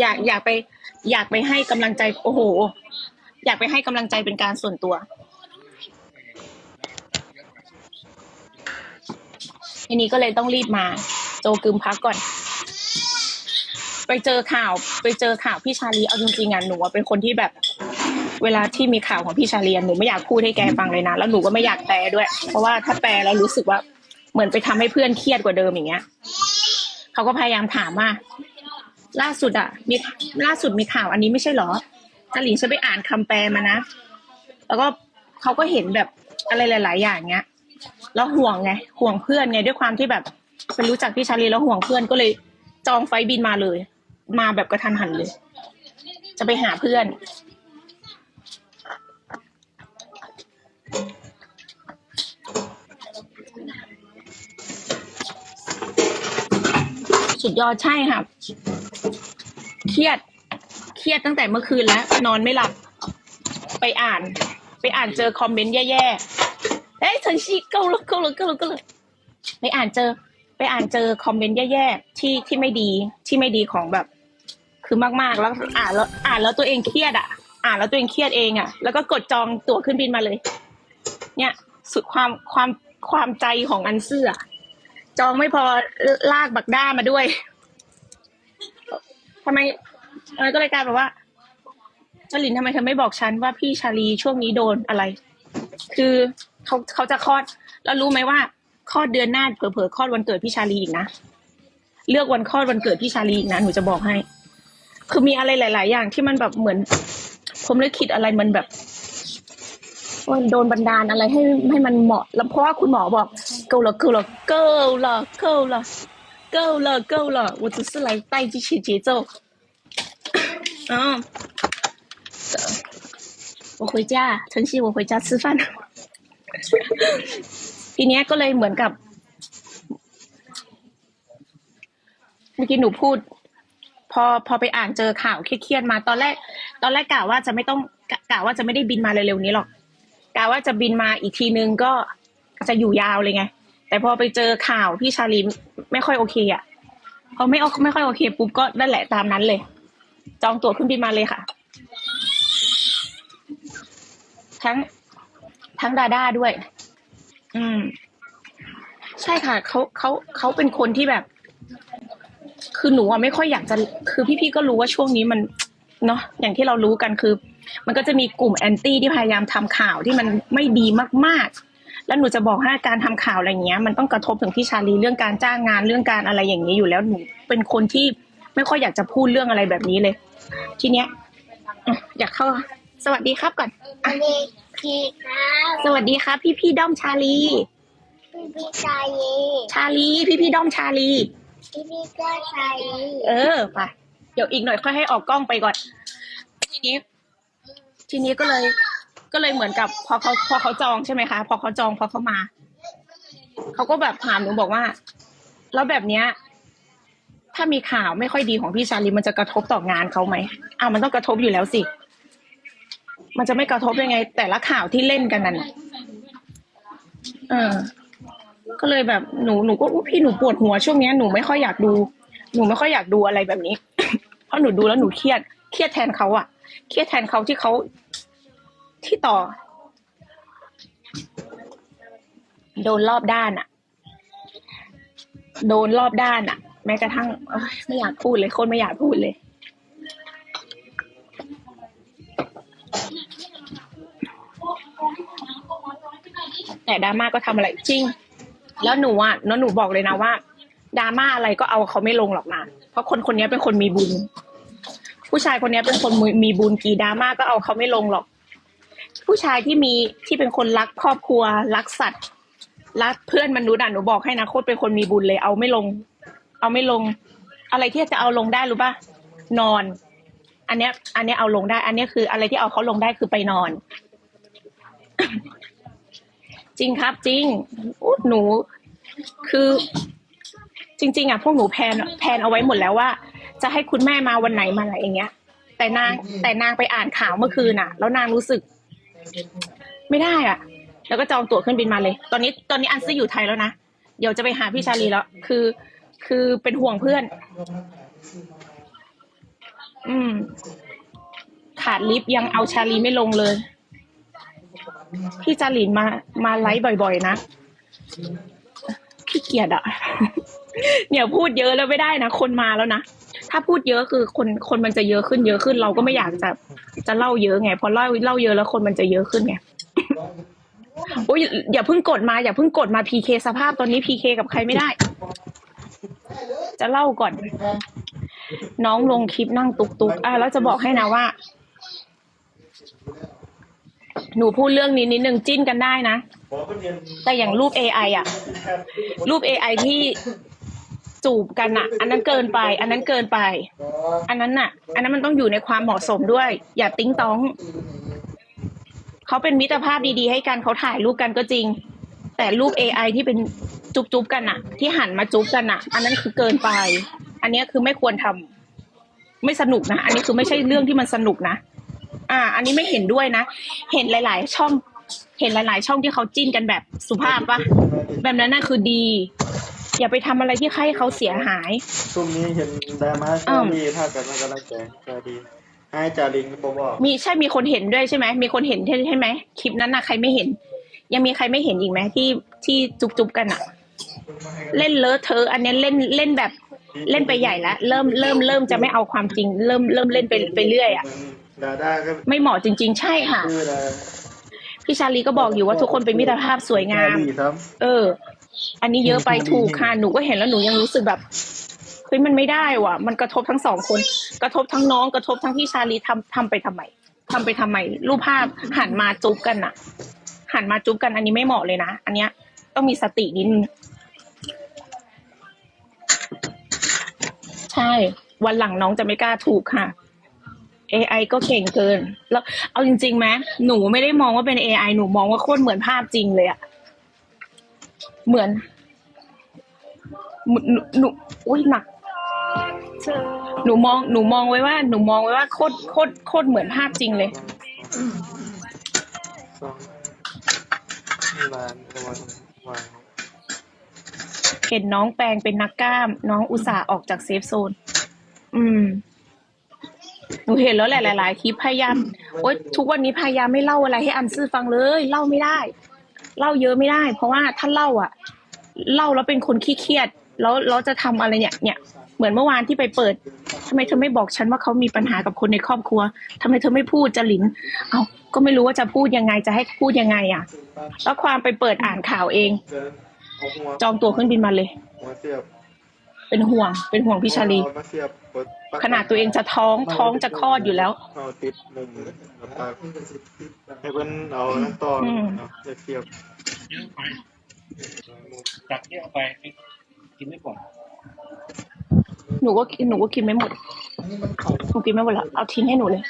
อยากอยากไป อยากไปให้กำลังใจโอ้โห อยากไปให้กำลังใจเป็นการส่วนตัวทีนี้ก็เลยต้องรีบมา โจกึมพักก่อน ไปเจอข่าว ไปเจอข่าวพี่ชาลีเอาจริงๆอะหนูอะเป็นคนที่แบบ เวลาที่มีข่าวของพี่ชาลีอะหนูไม่อยากพูดให้แกฟังเลยนะแล้วหนูก็ไม่อยากแปลด้วย เพราะว่าถ้าแปลแล้วรู้สึกว่า เหมือนไปทำให้เพื่อนเครียดกว่าเดิมอย่างเงี้ยเขาก็พยายามถามว่า ล่าสุดอะ มีล่าสุดมีข่าวอันนี้ไม่ใช่เหรอจาหลิงฉันไปอ่านคำแปลมานะ แล้วก็เขาก็เห็นแบบอะไรหลาย ๆ อย่างเงี้ย แล้วห่วงไง ห่วงเพื่อนไง ด้วยความที่แบบเป็นรู้จักพี่ชาลีแล้วห่วงเพื่อนก็เลยจองไฟบินมาเลย มาแบบกระทันหันเลย จะไปหาเพื่อน สุดยอดใช่ค่ะ เครียด เครียดตั้งแต่เมื่อคืนแล้ว นอนไม่หลับ ไปอ่าน ไปอ่านเจอคอมเมนต์แย่ๆเฮ้ยฉันชีเกาเลยเกาเลยเกาเลยเกาเลยไปอ่านเจอ ไปอ่านเจอคอมเมนต์แย่ๆที่ที่ไม่ดีที่ไม่ดีของแบบ คือมากๆแล้วอ่านแล้วอ่านแล้วตัวเองเครียดอะ อ่านแล้วตัวเองเครียดเองอะ แล้วก็กดจองตั๋วขึ้นบินมาเลย เนี่ย สุดความความความใจของอันเสื้อ จองไม่พอลากบักด้ามาด้วย ทำไมอะไรก็เลยกลายเป็นว่าจลินทำไมเธอไม่บอกฉันว่าพี่ชาลีช่วงนี้โดนอะไร คือเขาเขาจะคลอด แล้วรู้ไหมว่าคลอดเดือนหน้าเผลอๆคลอดวันเกิดพี่ชาลีอีกนะเลือกวันคลอดวันเกิดพี่ชาลีอีกนะหนูจะบอกให้ คือมีอะไรหลาย ๆ อย่างที่มันแบบเหมือน ผมเลยคิดอะไรมันแบบโดนบันดาลอะไรให้ให้มันเหมาะ แล้วเพราะว่าคุณหมอบอกเกิลล์เกิลล์เกิลล์เกิลล์ เกา了เกา了我只是来带这些节奏嗯我回家晨曦我回家吃饭ทีเนี้ยก็เลยเหมือนกับ เมื่อกี้หนูพูด พอพอไปอ่านเจอข่าวเครียดๆมาตอนแรก ตอนแรกกะว่าจะไม่ต้องกะกะว่าจะไม่ได้บินมาเร็วๆนี้หรอกกะว่าจะบินมาอีกทีนึงก็จะอยู่ยาวเลยไง แต่พอไปเจอข่าวพี่ชาลีไม่ค่อยโอเคอะพอไม่เอาไม่ค่อยโอเคปุ๊บก็นั่นแหละตามนั้นเลย จองตั๋วขึ้นบินมาเลยค่ะ ทั้งทั้งดาด้าด้วย อืม ใช่ค่ะเขาเขาเขาเป็นคนที่แบบ คือหนูอะไม่ค่อยอยากจะ คือพี่ๆก็รู้ว่าช่วงนี้มันเนาะอย่างที่เรารู้กันคือ มันก็จะมีกลุ่มแอนตี้ที่พยายามทำข่าวที่มันไม่ดีมากๆ แล้วหนูจะบอกให้การทำข่าวอะไรเงี้ย มันต้องกระทบถึงพี่ชาลีเรื่องการจ้างงานเรื่องการอะไรอย่างนี้อยู่แล้วหนูเป็นคนที่ไม่ค่อยอยากจะพูดเรื่องอะไรแบบนี้เลย ทีเนี้ยอะอยากเข้า สวัสดีครับก่อนอันนี้พี่ครับสวัสดีครับพี่พี่ๆด้อมชาลีพี่พี่ชายลีชาลีพี่พี่ๆด้อมชาลีพี่พี่ก็ชายลีเออไปเดี๋ยวอีกหน่อยค่อยให้ออกกล้องไปก่อน ทีนี้ ทีนี้ก็เลย ก็เลยเหมือนกับพอเขาพอเขาจองใช่ไหมคะ พอเขาจองพอเขามา เขาก็แบบถามหนูบอกว่า แล้วแบบเนี้ย ถ้ามีข่าวไม่ค่อยดีของพี่ชาลีมันจะกระทบต่องานเขาไหมอ้าวมันต้องกระทบอยู่แล้วสิ มันจะไม่กระทบยังไง แต่ละข่าวที่เล่นกันนั่นน่ะเออ ก็เลยแบบหนูหนูก็อุ๊ยพี่หนูปวดหัวช่วงเนี้ยหนูไม่ค่อยอยากดู หนูไม่ค่อยอยากดูอะไรแบบนี้ เพราะหนูดูแล้วหนูเครียด เครียดแทนเขาอะเครียดแทนเขาที่เขา ที่ต่อ โดนรอบด้านอะโดนรอบด้านอะแม้กระทั่งไม่อยากพูดเลยคนไม่อยากพูดเลย แต่ดราม่าก็ทำอะไรจริง แล้วหนูอะแล้วหนูบอกเลยนะว่าดราม่าอะไรก็เอาเขาไม่ลงหรอกนะเพราะคนคนนี้เป็นคนมีบุญ ผู้ชายคนนี้เป็นคนมีบุญกี่ดราม่าก็เอาเขาไม่ลงหรอก ผู้ชายที่มีที่เป็นคนรักครอบครัว รักสัตว์ รักเพื่อนมนุษย์อะหนูบอกให้นะโคตรเป็นคนมีบุญเลย เอาไม่ลง เอาไม่ลง อะไรที่จะเอาลงได้รู้ป่ะนอน อันเนี้ย อันเนี้ยเอาลงได้ อันเนี้ยคืออะไรที่เอาเขาลงได้คือไปนอน จริงครับ จริงอุ๊ยหนู คือจริง ๆอะพวกหนูแพนแพนเอาไว้หมดแล้วว่า จะให้คุณแม่มาวันไหนมาอะไรอย่างเงี้ย แต่นางแต่นางไปอ่านข่าวเมื่อคืนอะ แล้วนางรู้สึก ไม่ได้อะ แล้วก็จองตั๋วเครื่องบินมาเลย ตอนนี้ตอนนี้อันซี่อยู่ไทยแล้วนะ เดี๋ยวจะไปหาพี่ชาลีแล้ว คือ คือเป็นห่วงเพื่อน อืม ขาดลิฟต์ยังเอาชาลีไม่ลงเลย พี่จารินมา มาไลฟ์บ่อยๆนะ ขี้เกียจอะเนี่ยพูดเยอะแล้วไม่ได้นะ คนมาแล้วนะ ถ้าพูดเยอะคือคนคนมันจะเยอะขึ้นเยอะขึ้น เราก็ไม่อยากจะจะเล่าเยอะไงพอเล่าเล่าเยอะแล้วคนมันจะเยอะขึ้นไงโอ้ยอย่าเพิ่งกดมาอย่าเพิ่งกดมาพีเคสภาพตอนนี้พีเคกับใครไม่ได้ จะเล่าก่อน น้องลงคลิปนั่งตุกตุกอะแล้วจะบอกให้นะว่า หนูพูดเรื่องนี้นิดนึงจิ้นกันได้นะ แต่อย่างรูป AI อะ รูป AI ที่ จูบกันอะอันนั้นเกินไป อันนั้นเกินไป อันนั้นน่ะ อันนั้นมันต้องอยู่ในความเหมาะสมด้วย อย่าติ้งต้อง เขาเป็นมิตรภาพดีๆ ให้กันเขาถ่ายรูปกันก็จริง แต่รูป AI ที่เป็นจุ๊บๆกันอะที่หันมาจุ๊บกันอะอันนั้นคือเกินไป อันนี้คือไม่ควรทำไม่สนุกนะอันนี้คือไม่ใช่เรื่องที่มันสนุกนะอ่า อันนี้ไม่เห็นด้วยนะ เห็นหลาย ๆ ช่อง เห็นหลาย ๆ ช่องที่เขาจิ้นกันแบบสุภาพปะแบบนั้นน่ะคือดี อย่าไปทำอะไรที่ให้เขาเสียหาย ช่วงนี้เห็นดราม่าชาลีภาคกันมากำลังใจชาลีให้จาริงก็บอกมีใช่มีคนเห็นด้วยใช่ไหมมีคนเห็นใช่ใช่ไหมคลิปนั้นน่ะใครไม่เห็น ยังมีใครไม่เห็นอีกไหมที่ที่จุบจุบๆกันอะเล่นเลอะเทอะ อันเนี้ยเล่นเล่นแบบเล่นไปใหญ่แล้วเริ่มเริ่มเริ่มจะไม่เอาความจริง เริ่มเริ่มเล่นไปไปเรื่อยอะดาด้าก็ไม่เหมาะจริง ๆ ใช่ค่ะ คือดาพี่ชาลีก็บอกอยู่ว่าทุกคนเป็นมิตรภาพสวยงามชลีครับ เออ อันนี้เยอะไปถูกค่ะหนูก็เห็นแล้วหนูยังรู้สึกแบบเฮ้ยมันไม่ได้ว่ะ มันกระทบทั้งสองคน กระทบทั้งน้องกระทบทั้งพี่ชาลีทำทำไปทำไมทำไปทำไมรูปภาพหันมาจุ๊บกันน่ะ หันมาจุ๊บกันอันนี้ไม่เหมาะเลยนะอันเนี้ยต้องมีสตินิดนึงใช่ วันหลังน้องจะไม่กล้าถูกค่ะ AI ก็เก่งเกิน แล้วเอาจริงๆไหมหนูไม่ได้มองว่าเป็น AI หนูมองว่าโคตรเหมือนภาพจริงเลยอะ เหมือนหนูหนูอุ้ยหนักหนูมองหนูมองไว้ว่า หนูมองไว้ว่าโคตรโคตรโคตรเหมือนภาพจริงเลยสองมีร้านวังวางเห็นน้องแปลงเป็นนักกล้าม น้องอุตส่าห์ออกจากเซฟโซน อืม หนูเห็นแล้วแหละหลาย ๆ คลิปพยายาม โอ๊ยทุกวันนี้พยายามไม่เล่าอะไรให้อันซื่อฟังเลย เล่าไม่ได้ เล่าเยอะไม่ได้ เพราะว่าถ้าเล่าอะ เล่าแล้วเป็นคนขี้เครียด แล้วเราจะทำอะไรเนี่ย เนี่ย เหมือนเมื่อวานที่ไปเปิดทำไมเธอไม่บอกฉันว่าเขามีปัญหากับคนในครอบครัวทำไมเธอไม่พูดจลินเอาก็ไม่รู้ว่าจะพูดยังไงจะให้พูดยังไง อะ แล้วความไปเปิดอ่านข่าวเอง จองตั๋วเครื่องบินมาเลย เสียบเป็นห่วง เป็นห่วงพี่ชาลีเอมาเสียบกดปลั๊กขนาดตัวเองจะท้องท้องจะคลอดอยู่แล้ว เอาติดมุมแล้วปลั๊กให้เพิ่นเอาน้ำตออืมเอาจะเสียบเยอะไปตักเยอะไปกินไม่หมดหนูก็หนูก็กินไม่หมดหนูกินไม่หมดแล้วเอาทิ้งให้หนูเลย